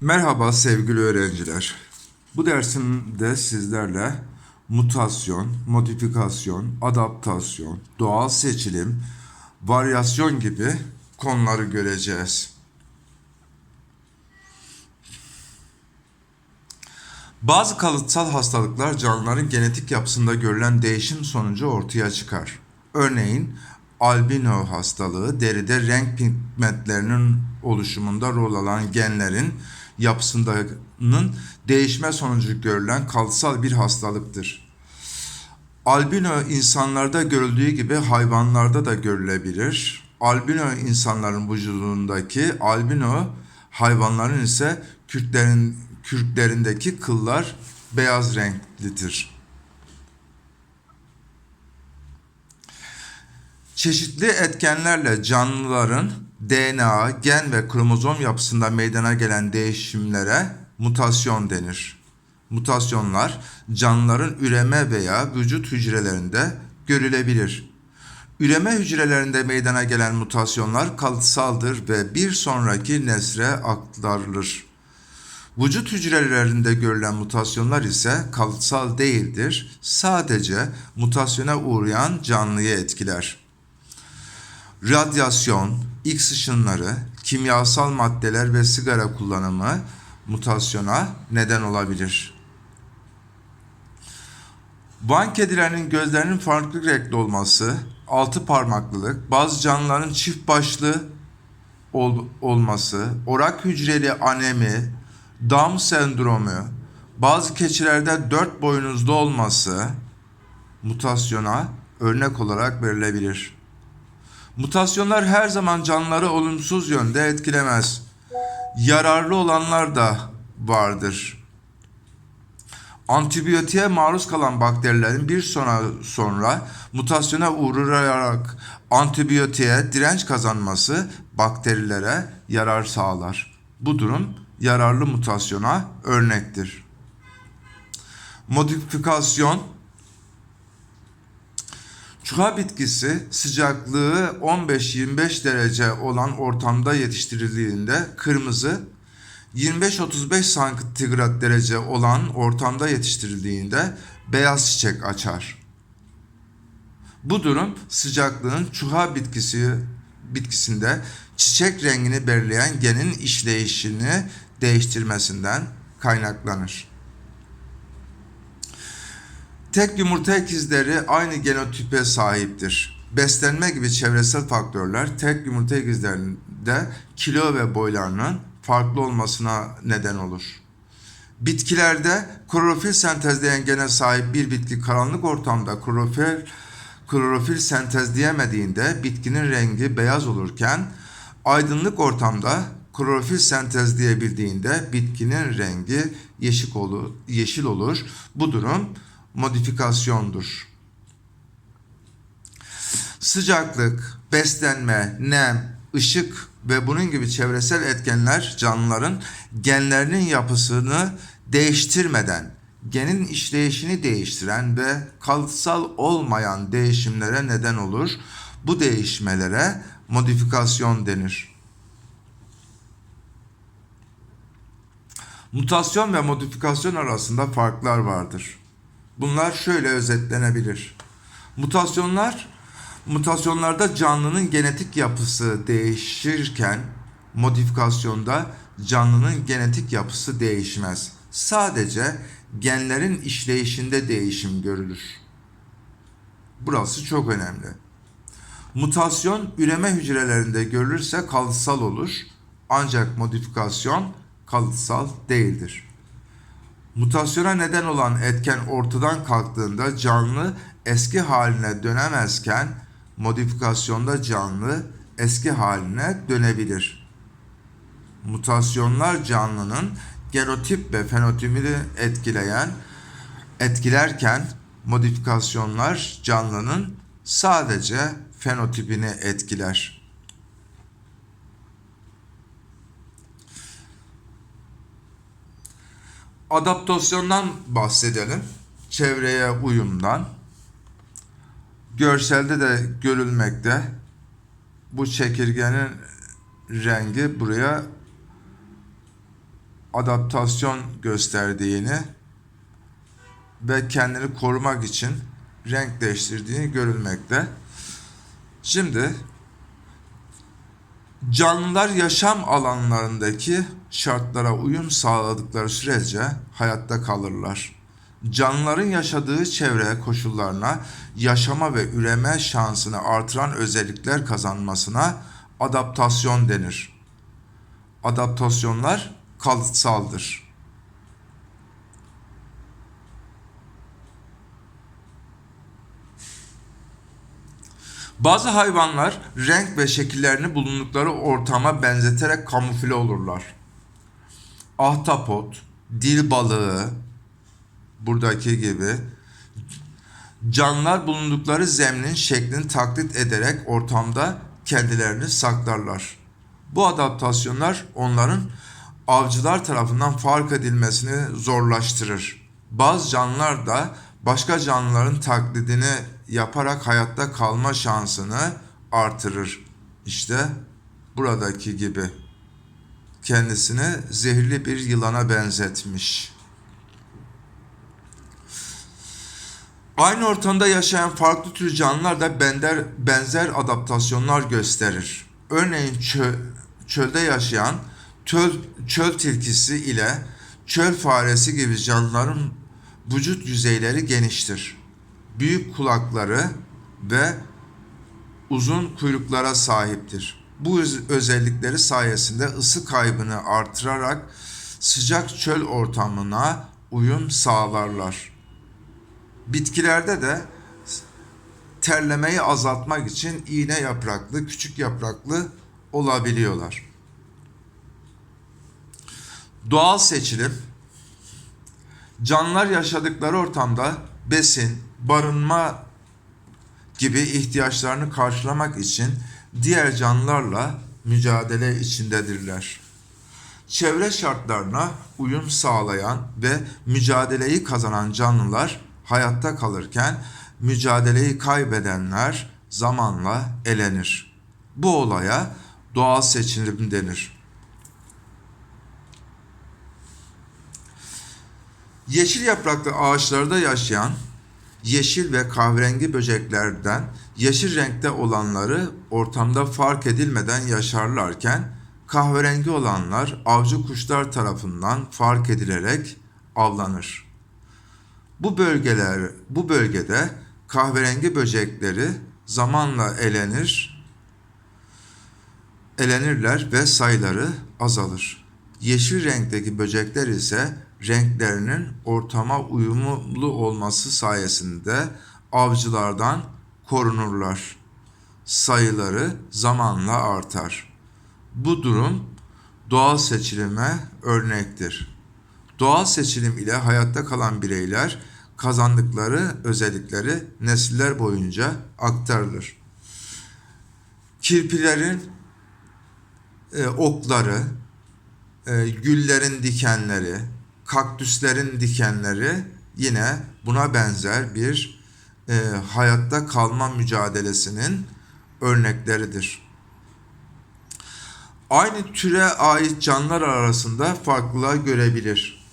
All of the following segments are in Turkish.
Merhaba sevgili öğrenciler. Bu dersimde sizlerle mutasyon, modifikasyon, adaptasyon, doğal seçilim, varyasyon gibi konuları göreceğiz. Bazı kalıtsal hastalıklar canlıların genetik yapısında görülen değişim sonucu ortaya çıkar. Örneğin albino hastalığı deride renk pigmentlerinin oluşumunda rol alan genlerin yapısının değişme sonucu görülen kalıtsal bir hastalıktır. Albino insanlarda görüldüğü gibi hayvanlarda da görülebilir. Albino insanların vücudundaki albino hayvanların ise kürklerin, kürklerindeki kıllar beyaz renklidir. Çeşitli etkenlerle canlıların DNA, gen ve kromozom yapısında meydana gelen değişimlere mutasyon denir. Mutasyonlar canlıların üreme veya vücut hücrelerinde görülebilir. Üreme hücrelerinde meydana gelen mutasyonlar kalıtsaldır ve bir sonraki nesle aktarılır. Vücut hücrelerinde görülen mutasyonlar ise kalıtsal değildir. Sadece mutasyona uğrayan canlıyı etkiler. Radyasyon, X ışınları, kimyasal maddeler ve sigara kullanımı mutasyona neden olabilir. Van kedilerinin gözlerinin farklı renkli olması, altı parmaklılık, bazı canlıların çift başlı ol- olması, orak hücreli anemi, Down sendromu, bazı keçilerde dört boynuzlu olması mutasyona örnek olarak verilebilir. Mutasyonlar her zaman canlıları olumsuz yönde etkilemez. Yararlı olanlar da vardır. Antibiyotiğe maruz kalan bakterilerin bir sonra sonra mutasyona uğrayarak antibiyotiğe direnç kazanması bakterilere yarar sağlar. Bu durum yararlı mutasyona örnektir. Modifikasyon Çuha bitkisi sıcaklığı 15-25 derece olan ortamda yetiştirildiğinde kırmızı, 25-35 santigrat derece olan ortamda yetiştirildiğinde beyaz çiçek açar. Bu durum sıcaklığın çuha bitkisi bitkisinde çiçek rengini belirleyen genin işleyişini değiştirmesinden kaynaklanır. Tek yumurta ikizleri aynı genotipe sahiptir. Beslenme gibi çevresel faktörler tek yumurta ikizlerinde kilo ve boylarının farklı olmasına neden olur. Bitkilerde klorofil sentezleyen gene sahip bir bitki karanlık ortamda klorofil klorofil sentezleyemediğinde bitkinin rengi beyaz olurken aydınlık ortamda klorofil sentezleyebildiğinde bitkinin rengi yeşil olur, yeşil olur. Bu durum modifikasyondur. Sıcaklık, beslenme, nem, ışık ve bunun gibi çevresel etkenler canlıların genlerinin yapısını değiştirmeden genin işleyişini değiştiren ve kalıtsal olmayan değişimlere neden olur. Bu değişmelere modifikasyon denir. Mutasyon ve modifikasyon arasında farklar vardır. Bunlar şöyle özetlenebilir. Mutasyonlar mutasyonlarda canlının genetik yapısı değişirken modifikasyonda canlının genetik yapısı değişmez. Sadece genlerin işleyişinde değişim görülür. Burası çok önemli. Mutasyon üreme hücrelerinde görülürse kalıtsal olur. Ancak modifikasyon kalıtsal değildir. Mutasyona neden olan etken ortadan kalktığında canlı eski haline dönemezken modifikasyonda canlı eski haline dönebilir. Mutasyonlar canlının genotip ve fenotipini etkileyen etkilerken modifikasyonlar canlının sadece fenotipini etkiler. Adaptasyondan bahsedelim. Çevreye uyumdan. Görselde de görülmekte. Bu çekirgenin rengi buraya adaptasyon gösterdiğini ve kendini korumak için renk değiştirdiğini görülmekte. Şimdi canlılar yaşam alanlarındaki şartlara uyum sağladıkları sürece hayatta kalırlar. Canlıların yaşadığı çevre koşullarına yaşama ve üreme şansını artıran özellikler kazanmasına adaptasyon denir. Adaptasyonlar kalıtsaldır. Bazı hayvanlar renk ve şekillerini bulundukları ortama benzeterek kamufle olurlar. Ahtapot, dil balığı, buradaki gibi canlılar bulundukları zeminin şeklini taklit ederek ortamda kendilerini saklarlar. Bu adaptasyonlar onların avcılar tarafından fark edilmesini zorlaştırır. Bazı canlılar da başka canlıların taklidini yaparak hayatta kalma şansını artırır. İşte buradaki gibi kendisini zehirli bir yılana benzetmiş. Aynı ortamda yaşayan farklı tür canlılar da benzer, benzer adaptasyonlar gösterir. Örneğin çö, çölde yaşayan töl, çöl tilkisi ile çöl faresi gibi canlıların vücut yüzeyleri geniştir. Büyük kulakları ve uzun kuyruklara sahiptir. Bu öz- özellikleri sayesinde ısı kaybını artırarak sıcak çöl ortamına uyum sağlarlar. Bitkilerde de terlemeyi azaltmak için iğne yapraklı, küçük yapraklı olabiliyorlar. Doğal seçilim canlılar yaşadıkları ortamda besin, barınma gibi ihtiyaçlarını karşılamak için diğer canlılarla mücadele içindedirler. Çevre şartlarına uyum sağlayan ve mücadeleyi kazanan canlılar hayatta kalırken mücadeleyi kaybedenler zamanla elenir. Bu olaya doğal seçilim denir. Yeşil yapraklı ağaçlarda yaşayan yeşil ve kahverengi böceklerden yeşil renkte olanları ortamda fark edilmeden yaşarlarken kahverengi olanlar avcı kuşlar tarafından fark edilerek avlanır. Bu bölgeler bu bölgede kahverengi böcekleri zamanla elenir, elenirler ve sayıları azalır. Yeşil renkteki böcekler ise renklerinin ortama uyumlu olması sayesinde avcılardan korunurlar. Sayıları zamanla artar. Bu durum doğal seçilime örnektir. Doğal seçilim ile hayatta kalan bireyler kazandıkları özellikleri nesiller boyunca aktarılır. Kirpilerin e, okları, e, güllerin dikenleri, kaktüslerin dikenleri yine buna benzer bir e, hayatta kalma mücadelesinin örnekleridir. Aynı türe ait canlılar arasında farklılığa görebilir.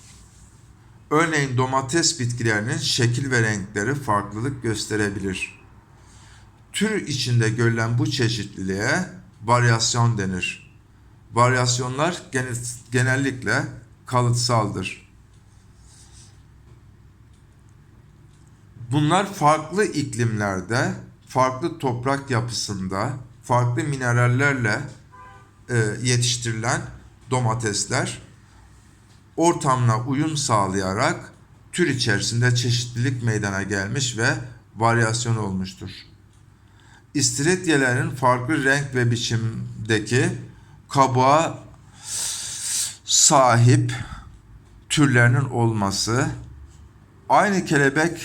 Örneğin domates bitkilerinin şekil ve renkleri farklılık gösterebilir. Tür içinde görülen bu çeşitliliğe varyasyon denir. Varyasyonlar genellikle kalıtsaldır. Bunlar farklı iklimlerde, farklı toprak yapısında, farklı minerallerle e, yetiştirilen domatesler ortamına uyum sağlayarak tür içerisinde çeşitlilik meydana gelmiş ve varyasyon olmuştur. İstiridyelerin farklı renk ve biçimdeki kabuğa sahip türlerinin olması, aynı kelebek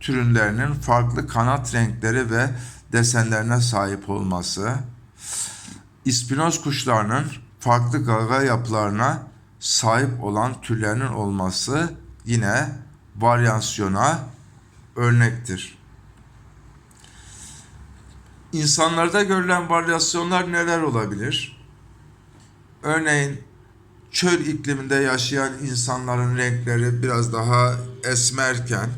türünlerinin farklı kanat renkleri ve desenlerine sahip olması, ispinoz kuşlarının farklı gaga yapılarına sahip olan türlerinin olması yine varyasyona örnektir. İnsanlarda görülen varyasyonlar neler olabilir? Örneğin çöl ikliminde yaşayan insanların renkleri biraz daha esmerken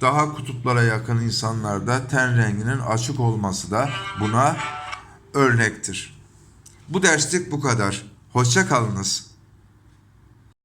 daha kutuplara yakın insanlarda ten renginin açık olması da buna örnektir. Bu derslik bu kadar. Hoşça kalınız.